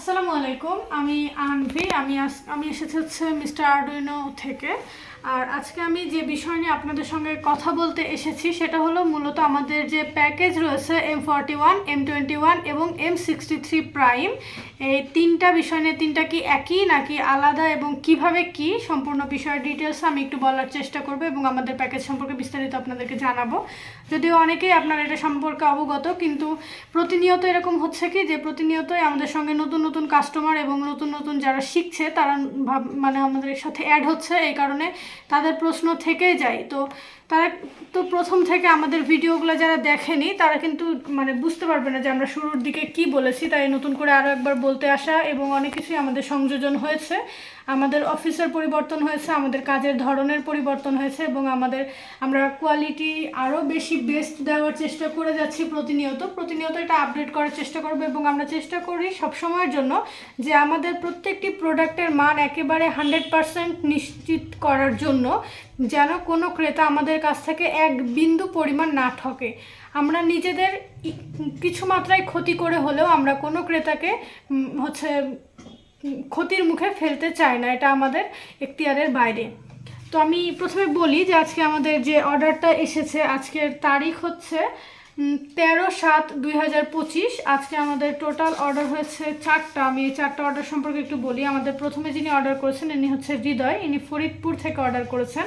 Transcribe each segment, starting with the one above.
আসসালামু আলাইকুম, আমি আনভি, আমি আমি এসেছি হচ্ছে মিস্টার আরডুইনো থেকে। আর আজকে আমি যে বিষয় নিয়ে আপনাদের সঙ্গে কথা বলতে এসেছি, সেটা হলো মূলত আমাদের যে প্যাকেজ রয়েছে M forty one, M twenty one এবং এম সিক্সটি থ্রি প্রাইম, এই তিনটা বিষয় নিয়ে তিনটা কি একই নাকি আলাদা এবং কীভাবে কি, সম্পূর্ণ বিষয়ের ডিটেলস আমি একটু বলার চেষ্টা করব এবং আমাদের প্যাকেজ সম্পর্কে বিস্তারিত আপনাদেরকে জানাব। যদিও অনেকেই আপনারা এটা সম্পর্কে অবগত, কিন্তু প্রতিনিয়ত এরকম হচ্ছে কি যে প্রতিনিয়তই আমাদের সঙ্গে নতুন নতুন কাস্টমার এবং নতুন নতুন যারা শিখছে, তারা ভাব মানে আমাদের সাথে অ্যাড হচ্ছে। এই কারণে তাদের প্রশ্ন থেকেই যায়। তো তারা তো প্রথম থেকে আমাদের ভিডিওগুলো যারা দেখেনি, তারা কিন্তু মানে বুঝতে পারবে না যে আমরা শুরুর দিকে কি বলেছি, তাই নতুন করে আরও একবার বলতে আসা এবং অনেক কিছুই আমাদের সংযোজন হয়েছে। আমাদের অফিসের পরিবর্তন হয়েছে, আমাদের কাজের ধরনের পরিবর্তন হয়েছে এবং আমাদের, আমরা কোয়ালিটি আরও বেশি বেস্ট দেওয়ার চেষ্টা করে যাচ্ছি প্রতিনিয়ত। প্রতিনিয়ত এটা আপডেট করার চেষ্টা করব এবং আমরা চেষ্টা করি সবসময়ের জন্য যে আমাদের প্রত্যেকটি প্রোডাক্টের মান একেবারে হান্ড্রেড পারসেন্ট নিশ্চিত করার জন্য যেন কোনো ক্রেতা আমাদের কাছ থেকে এক বিন্দু পরিমাণ না ঠকে। আমরা নিজেদের কিছু মাত্রায় ক্ষতি করে হলেও আমরা কোনো ক্রেতাকে হচ্ছে ক্ষতির মুখে ফেলতে চাই না। এটা আমাদের এখতিয়ারের বাইরে। তো আমি প্রথমে বলি যে আজকে আমাদের যে অর্ডারটা এসেছে, আজকের তারিখ হচ্ছে তেরো সাত দুই হাজার পঁচিশ। আজকে আমাদের টোটাল অর্ডার হয়েছে চারটা। আমি এই চারটা অর্ডার সম্পর্কে একটু বলি। আমাদের প্রথমে যিনি অর্ডার করেছেন, ইনি হচ্ছে হৃদয়। ইনি ফরিদপুর থেকে অর্ডার করেছেন।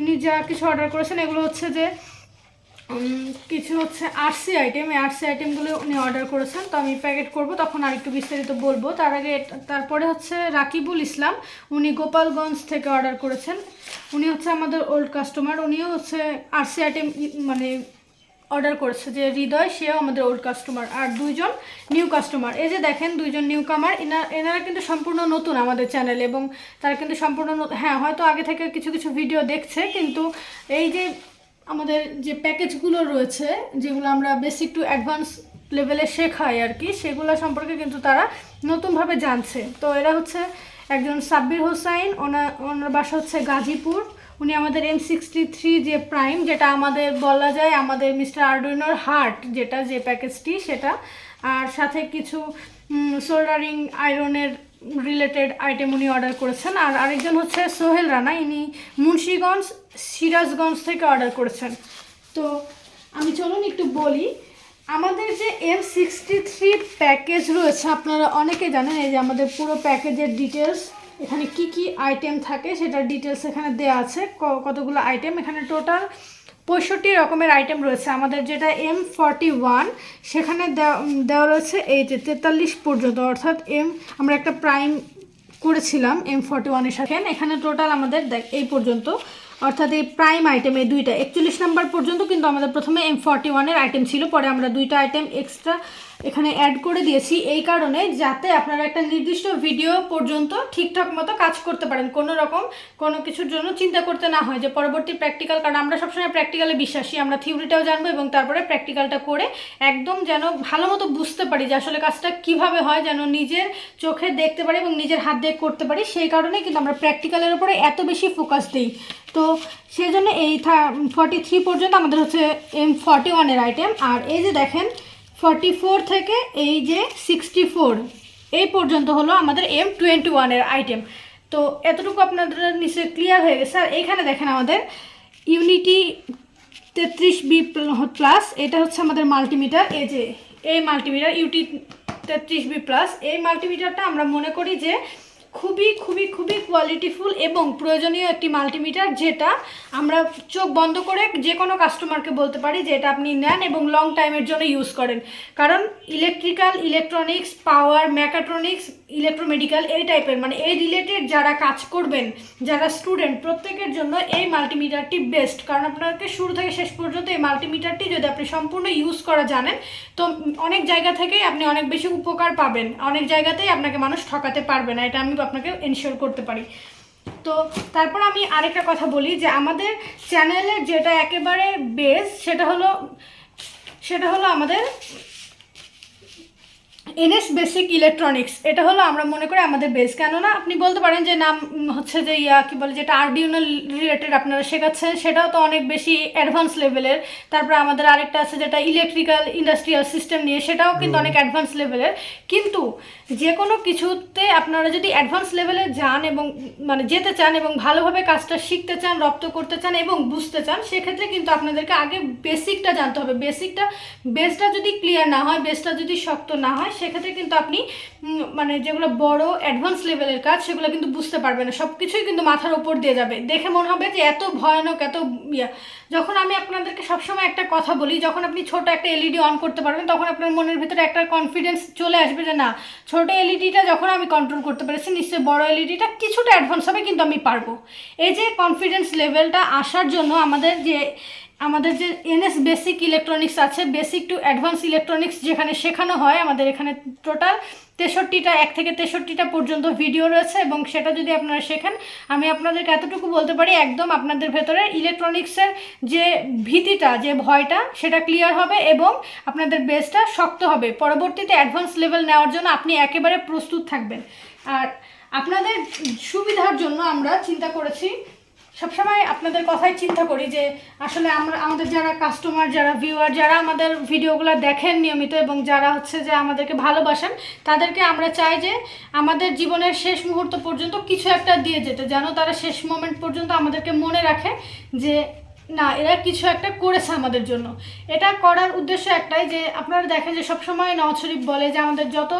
ইনি যা কিছু অর্ডার করেছেন, এগুলো হচ্ছে যে কিছু হচ্ছে আরসি আইটেম এই আরসি আইটেমগুলো উনি অর্ডার করেছেন। তো আমি প্যাকেট করব, তখন আর একটু বিস্তারিত বলব। তার আগে তারপরে হচ্ছে রাকিবুল ইসলাম। উনি গোপালগঞ্জ থেকে অর্ডার করেছেন। উনি হচ্ছে আমাদের ওল্ড কাস্টমার উনিও হচ্ছে আরসি আইটেম মানে অর্ডার করেছে যে হৃদয়, সেও আমাদের ওল্ড কাস্টমার আর দুইজন নিউ কাস্টমার এই যে দেখেন, দুইজন নিউ কামার এনারা কিন্তু সম্পূর্ণ নতুন আমাদের চ্যানেলে এবং তারা কিন্তু সম্পূর্ণ হ্যাঁ হয়তো আগে থেকে কিছু কিছু ভিডিও দেখছে, কিন্তু এই যে আমাদের যে প্যাকেজগুলো রয়েছে, যেগুলো আমরা বেসিক টু অ্যাডভান্স লেভেলে শেখাই আর কি, সেগুলো সম্পর্কে কিন্তু তারা নতুনভাবে জানছে। তো এরা হচ্ছে একজন সাব্বির হোসাইন ওনার ওনার বাসা হচ্ছে গাজীপুর। উনি আমাদের এম সিক্সটি থ্রি যে প্রাইম যেটা আমাদের বলা যায় আমাদের মিস্টার আর্ডুইনোর হার্ট যেটা যে প্যাকেজটি সেটা। আর সাথে কিছু সোল্ডারিং আয়রনের রিলেটেড আইটেম উনি অর্ডার করেছেন। আর আরেকজন হচ্ছে সোহেল রানা, ইনি মুন্সীগঞ্জ, সিরাজগঞ্জ থেকে অর্ডার করেছেন। তো আমি চলুন একটু বলি, আমাদের যে এম সিক্সটি থ্রি প্যাকেজ রয়েছে, আপনারা অনেকে জানেন, এই যে আমাদের পুরো প্যাকেজের ডিটেলস এখানে কি কি আইটেম থাকে সেটার ডিটেলস এখানে দেওয়া আছে। কতগুলো আইটেম এখানে টোটাল পঁয়ষট্টি রকমের আইটেম রয়েছে। আমাদের যেটা এম ফর্টি ওয়ান সেখানে দেওয়া রয়েছে এই যে তেতাল্লিশ পর্যন্ত। অর্থাৎ এম আমরা একটা প্রাইম করেছিলাম এম ফর্টি ওয়ানের সাথে। এখানে টোটাল আমাদের দেখ, এই পর্যন্ত। অর্থাৎ এই প্রাইম আইটেম এই দুইটা। একচল্লিশ নাম্বার পর্যন্ত কিন্তু আমাদের প্রথমে এম ফর্টি ওয়ানের আইটেম ছিল। পরে আমরা দুইটা আইটেম এক্সট্রা এখানে অ্যাড করে দিয়েছি। এই কারণে যাতে আপনারা একটা নির্দিষ্ট ভিডিও পর্যন্ত ঠিকঠাক মতো কাজ করতে পারেন। কোনো রকম কোনো কিছুর জন্য চিন্তা করতে না হয় যে পরবর্তী প্র্যাকটিক্যাল কারণ আমরা সবসময় প্র্যাকটিক্যালে বিশ্বাসী। আমরা থিওরিটাও জানব এবং তারপরে প্র্যাকটিক্যালটা করে একদম যেন ভালো মতো বুঝতে পারি যে আসলে কাজটা কীভাবে হয়, যেন নিজের চোখে দেখতে পারি এবং নিজের হাত দিয়ে করতে পারি। সেই কারণেই কিন্তু আমরা প্র্যাকটিক্যালের উপরে এত বেশি ফোকাস দিই। তো সেই জন্য এই ফর্টি থ্রি পর্যন্ত আমাদের হচ্ছে এম ফর্টি ওয়ানের আইটেম আর এই যে দেখেন ফর্টি ফোর থেকে এই যে সিক্সটি ফোর এই পর্যন্ত হলো আমাদের এম টোয়েন্টি ওয়ানের আইটেম তো এতটুকু আপনাদের নিশ্চয়ই ক্লিয়ার হয়ে গেছে। আর এইখানে দেখেন আমাদের ইউনিটি তেত্রিশ বি প্লাস এটা হচ্ছে আমাদের মাল্টিমিটার এই যে, এই মাল্টিমিটার ইউটি তেত্রিশ বি প্লাস এই মাল্টিমিটারটা আমরা মনে করি যে খুবই খুবই খুবই কোয়ালিটিফুল এবং প্রয়োজনীয় একটি মাল্টিমিটার যেটা আমরা চোখ বন্ধ করে যে কোনো কাস্টমারকে বলতে পারি যে এটা আপনি নেন এবং লং টাইমের জন্য ইউজ করেন। কারণ electrical electronics power mechatronics electromedical এই টাইপের মানে এই রিলেটেড যারা কাজ করবেন, যারা স্টুডেন্ট প্রত্যেকের জন্য এই মাল্টিমিটারটি বেস্ট কারণ আপনাকে শুরু থেকে শেষ পর্যন্ত এই মাল্টিমিটারটি যদি আপনি সম্পূর্ণ ইউজ করা জানেন, তো অনেক জায়গা থেকেই আপনি অনেক বেশি উপকার পাবেন। অনেক জায়গাতেই আপনাকে মানুষ ঠকাতে পারবে না, এটা আমি আপনাকে এনশিওর করতে পারি। তো তারপর আমি আরেকটা কথা বলি যে আমাদের চ্যানেলের যেটা একেবারে বেস সেটা হলো সেটা হলো আমাদের এনএস বেসিক ইলেকট্রনিক্স এটা হলো আমরা মনে করি আমাদের বেস কেননা আপনি বলতে পারেন যে নাম হচ্ছে যে ইয়া কি বলে যেটা আরডিউনো রিলেটেড আপনারা শেখাচ্ছেন সেটাও তো অনেক বেশি অ্যাডভান্স লেভেলের তারপরে আমাদের আরেকটা আছে যেটা ইলেকট্রিক্যাল ইন্ডাস্ট্রিয়াল সিস্টেম নিয়ে সেটাও কিন্তু অনেক অ্যাডভান্স লেভেলের কিন্তু যে কোনো কিছুতে আপনারা যদি অ্যাডভান্স লেভেলে যান এবং মানে যেতে চান এবং ভালোভাবে কাজটা শিখতে চান রপ্ত করতে চান এবং বুঝতে চান সেক্ষেত্রে কিন্তু আপনাদেরকে আগে বেসিকটা জানতে হবে। বেসিকটা বেসটা যদি ক্লিয়ার না হয় বেসটা যদি শক্ত না হয় সেক্ষেত্রে কিন্তু আপনি মানে যেগুলো বড় অ্যাডভান্স লেভেলের কাজ, সেগুলো কিন্তু বুঝতে পারবেন না। সব কিছুই কিন্তু মাথার উপর দিয়ে যাবে। দেখে মনে হবে যে এত ভয়ানক, এত ইয়া। যখন আমি আপনাদেরকে সবসময় একটা কথা বলি, যখন আপনি ছোট একটা এলইডি অন করতে পারবেন, তখন আপনার মনের ভিতরে একটা কনফিডেন্স চলে আসবে যে না, ছোট এলইডিটা যখন আমি কন্ট্রোল করতে পেরেছি, নিশ্চয়ই বড় এলইডিটা কিছুটা অ্যাডভান্স হবে, কিন্তু আমি পারব। এই যে কনফিডেন্স লেভেলটা আসার জন্য আমাদের যে আমাদের যে এনএস বেসিক ইলেকট্রনিক্স আছে, বেসিক টু অ্যাডভান্স ইলেকট্রনিক্স যেখানে শেখানো হয়, আমাদের এখানে টোটাল তেষট্টিটা, এক থেকে তেষট্টিটা পর্যন্ত ভিডিও রয়েছে এবং সেটা যদি আপনারা শেখেন, আমি আপনাদেরকে এতটুকু বলতে পারি, একদম আপনাদের ভেতরে ইলেকট্রনিক্সের যে ভীতিটা, যে ভয়টা, সেটা ক্লিয়ার হবে এবং আপনাদের বেসটা শক্ত হবে। পরবর্তীতে অ্যাডভান্স লেভেল নেওয়ার জন্য আপনি একেবারে প্রস্তুত থাকবেন। আর আপনাদের সুবিধার জন্য আমরা চিন্তা করেছি সবসময় আপনাদের কথাই চিন্তা করি যে আসলে আমরা, আমাদের যারা কাস্টমার যারা ভিউয়ার যারা আমাদের ভিডিওগুলো দেখেন নিয়মিত এবং যারা হচ্ছে যে আমাদেরকে ভালোবাসেন, তাদেরকে আমরা চাই যে আমাদের জীবনের শেষ মুহূর্ত পর্যন্ত কিছু একটা দিয়ে যেতে, যেন তারা শেষ মোমেন্ট পর্যন্ত আমাদেরকে মনে রাখে যে না, এরা কিছু একটা করেছে আমাদের জন্য। এটা করার উদ্দেশ্য একটাই যে, আপনারা দেখেন যে সবসময় নওয়াজ শরীফ বলে যে আমাদের যত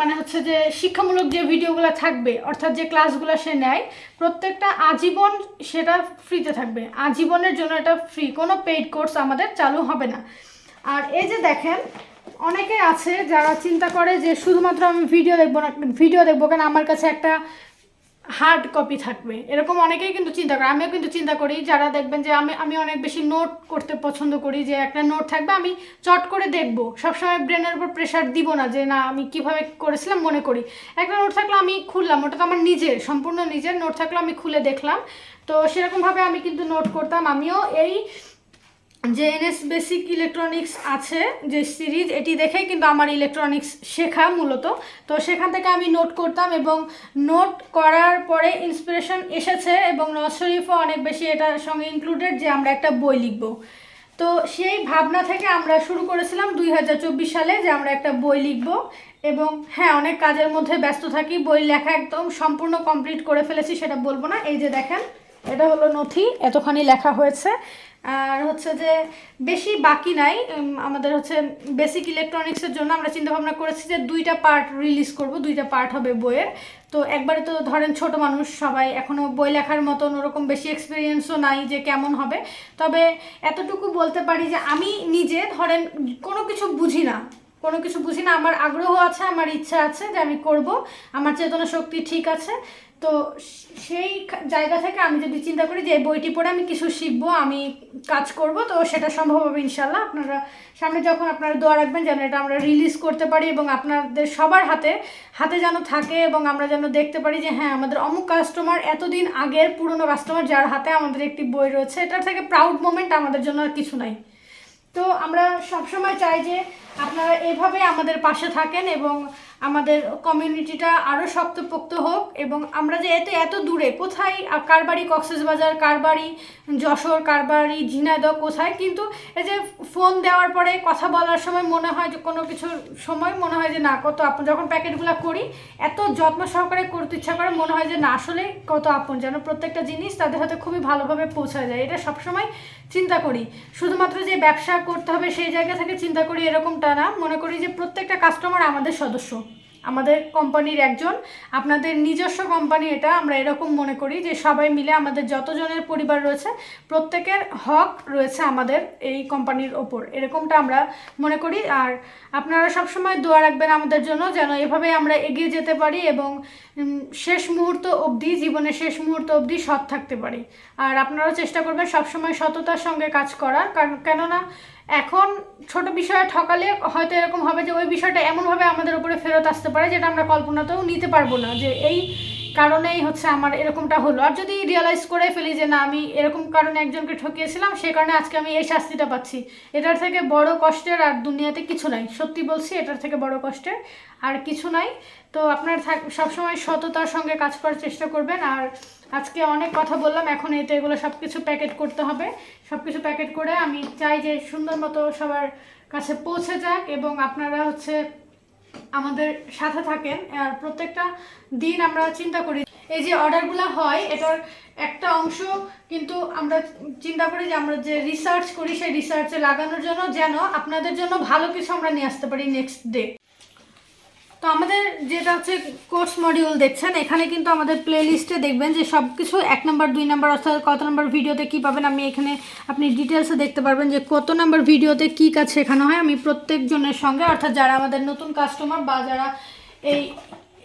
মানে হচ্ছে যে শিক্ষামূলক যে ভিডিওগুলো থাকবে, অর্থাৎ যে ক্লাসগুলো সে নেয়, প্রত্যেকটা আজীবন সেটা ফ্রিতে থাকবে। আজীবনের জন্য এটা ফ্রি কোনো পেইড কোর্স আমাদের চালু হবে না। আর এই যে দেখেন, অনেকে আছে যারা চিন্তা করে যে শুধুমাত্র আমি ভিডিও দেখব না ভিডিও দেখব কেন আমার কাছে একটা হার্ড কপি থাকবে। এরকম অনেকেই কিন্তু চিন্তা করে, আমিও কিন্তু চিন্তা করি, যারা দেখবেন যে আমি আমি অনেক বেশি নোট করতে পছন্দ করি, যে একটা নোট থাকবে, আমি চট করে দেখব। সবসময় ব্রেনের উপর প্রেশার দিব না যে, না, আমি কীভাবে করেছিলাম, মনে করি। একটা নোট থাকলে আমি খুললাম, ওটা তো আমার নিজের, সম্পূর্ণ নিজের নোট থাকলে আমি খুলে দেখলাম। তো সেরকমভাবে আমি কিন্তু নোট করতাম। আমিও এই যে এনএস বেসিক ইলেকট্রনিক্স আছে যে সিরিজ, এটি দেখেই কিন্তু আমার ইলেকট্রনিক্স শেখা মূলত। তো সেখান থেকে আমি নোট করতাম এবং নোট করার পরে ইন্সপিরেশন এসেছে এবং নওয়াজ শরীফও অনেক বেশি এটার সঙ্গে ইনক্লুডেড যে আমরা একটা বই লিখব। তো সেই ভাবনা থেকে আমরা শুরু করেছিলাম দুই হাজার চব্বিশ সালে যে আমরা একটা বই লিখব এবং হ্যাঁ অনেক কাজের মধ্যে ব্যস্ত থাকি, বই লেখা একদম সম্পূর্ণ কমপ্লিট করে ফেলেছি সেটা বলব না। এই যে দেখেন, এটা হলো নথি, এতখানি লেখা হয়েছে। আর হচ্ছে যে বেশি বাকি নাই আমাদের হচ্ছে বেসিক ইলেকট্রনিক্সের জন্য আমরা চিন্তাভাবনা করেছি যে দুইটা পার্ট রিলিজ করব, দুইটা পার্ট হবে বইয়ের। তো একবারে তো ধরেন ছোট মানুষ সবাই এখনও বই লেখার মতন ওরকম বেশি এক্সপিরিয়েন্সও নাই যে কেমন হবে। তবে এতটুকু বলতে পারি যে আমি নিজে ধরেন কোনো কিছু বুঝি না। কোনো কিছু বুঝি না, আমার আগ্রহ আছে, আমার ইচ্ছা আছে যে আমি করব, আমার চেতনা শক্তি ঠিক আছে। তো সেই জায়গা থেকে আমি যদি চিন্তা করি যে বইটি পড়ে আমি কিছু শিখব, আমি কাজ করব, তো সেটা সম্ভব হবে ইনশাল্লাহ আপনারা সামনে যখন আপনারা দোয়া রাখবেন যেন এটা আমরা রিলিজ করতে পারি এবং আপনাদের সবার হাতে হাতে যেন থাকে এবং আমরা যেন দেখতে পারি যে হ্যাঁ আমাদের অমুক কাস্টমার এতদিন আগের পুরনো কাস্টমার যার হাতে আমাদের একটি বই রয়েছে, এটার থেকে প্রাউড মোমেন্ট আমাদের জন্য আর কিছু নাই। তো আমরা সবসময় চাই যে আপনারা এভাবে আমাদের পাশে থাকেন এবং আমাদের কমিউনিটিটা আরও শক্তপোক্ত হোক এবং আমরা যে এত এত দূরে, কোথায় কার বাড়ি কক্সবাজার কার বাড়ি যশোর, কার বাড়ি ঝিনাইদহ, কোথায়? কিন্তু এই যে ফোন দেওয়ার পরে কথা বলার সময় মনে হয় যে কোনো কিছুর সময় মনে হয় যে না, কত আপন যখন প্যাকেটগুলো করি, এত যত্ন সহকারে করতে ইচ্ছা করে মনে হয় যে না আসলে কত আপন যেন প্রত্যেকটা জিনিস তাদের হাতে খুবই ভালোভাবে পৌঁছা যায়। এটা সবসময় চিন্তা করি। শুধুমাত্র যে ব্যবসা করতে হবে সেই জায়গা থেকে চিন্তা করি এরকমটা না। মনে করি যে প্রত্যেকটা কাস্টমার আমাদের সদস্য। আমাদের কোম্পানির একজন। আপনাদের নিজস্ব কোম্পানি এটা, আমরা এরকম মনে করি যে সবাই মিলে আমাদের যতজনের পরিবার রয়েছে, প্রত্যেকের হক রয়েছে আমাদের এই কোম্পানির ওপর। এরকমটা আমরা মনে করি। আর আপনারা সবসময় দোয়া রাখবেন আমাদের জন্য যেন এভাবে আমরা এগিয়ে যেতে পারি এবং শেষ মুহূর্ত অবধি, জীবনের শেষ মুহূর্ত অবধি সৎ থাকতে পারি। আর আপনারাও চেষ্টা করবেন সবসময় সততার সঙ্গে কাজ করার। কারণ, কেননা এখন ছোট বিষয়ে ঠকালে হয়তো এরকম হবে যে ওই বিষয়টা এমনভাবে আমাদের উপরে ফেরত আসতে পারে যেটা আমরা কল্পনাতেও নিতে পারব না যে এই কারণেই হচ্ছে আমার এরকমটা হলো। আর যদি রিয়েলাইজ করে ফেলি যে না, আমি এরকম কারণে একজনকে ঠকিয়েছিলাম সেই কারণে আজকে আমি এই শাস্তিটা পাচ্ছি। এটার থেকে বড় কষ্টের আর দুনিয়াতে কিছু নাই। সত্যি বলছি, এটার থেকে বড় কষ্টের আর কিছু নাই। তো আপনার সবসময় সততার সঙ্গে কাজ করার চেষ্টা করবেন। আর আজকে অনেক কথা বললাম, এখন এতে এগুলো সব কিছু প্যাকেট করতে হবে। সব কিছু প্যাকেট করে আমি চাই যে সুন্দর মতো সবার কাছে পৌঁছে যাক এবং আপনারা হচ্ছে আমাদের সাথে থাকেন। আর প্রত্যেকটা দিন আমরা চিন্তা করি, এই যে অর্ডারগুলো হয়, এটার একটা অংশ কিন্তু আমরা চিন্তা করি যে আমরা যে রিসার্চ করি, সেই রিসার্চে লাগানোর জন্য যেন আপনাদের জন্য ভালো কিছু আমরা নিয়ে আসতে পারি নেক্সট ডে তো আমাদের যেটা হচ্ছে কোর্স মডিউল দেখছেন, এখানে কিন্তু আমাদের প্লে লিস্টে দেখবেন যে সব কিছু এক নম্বর দুই নম্বর অর্থাৎ কত নম্বর ভিডিওতে কী পাবেন। আমি এখানে আপনি ডিটেলসে দেখতে পারবেন যে কত নম্বর ভিডিওতে কী কাজ শেখানো হয়। আমি প্রত্যেকজনের সঙ্গে, অর্থাৎ যারা আমাদের নতুন কাস্টমার বা যারা এই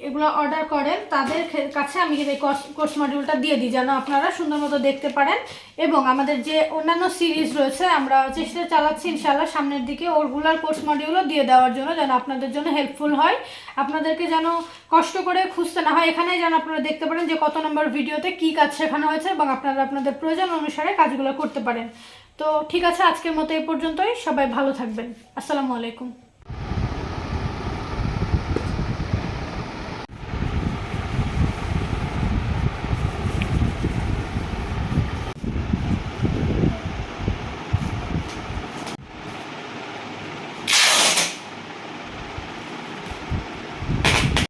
এগুলো অর্ডার করেন, তাদের কাছে আমি এই কোর্স মডিউলটা দিয়ে দিই, যেন আপনারা সুন্দর মতো দেখতে পারেন। এবং আমাদের যে অন্যান্য সিরিজ রয়েছে, আমরা চেষ্টা চালাচ্ছি ইনশাল্লাহ সামনের দিকে ওরগুলার কোর্স মডিউলও দিয়ে দেওয়ার জন্য, যেন আপনাদের জন্য হেল্পফুল হয়। আপনাদেরকে যেন কষ্ট করে খুঁজতে না হয় এখানে যেন আপনারা দেখতে পারেন যে কত নম্বর ভিডিওতে কী কাজ শেখানো হয়েছে এবং আপনারা আপনাদের প্রয়োজন অনুসারে কাজগুলো করতে পারেন। তো ঠিক আছে, আজকের মতো এই পর্যন্তই। সবাই ভালো থাকবেন। আসসালামু আলাইকুম।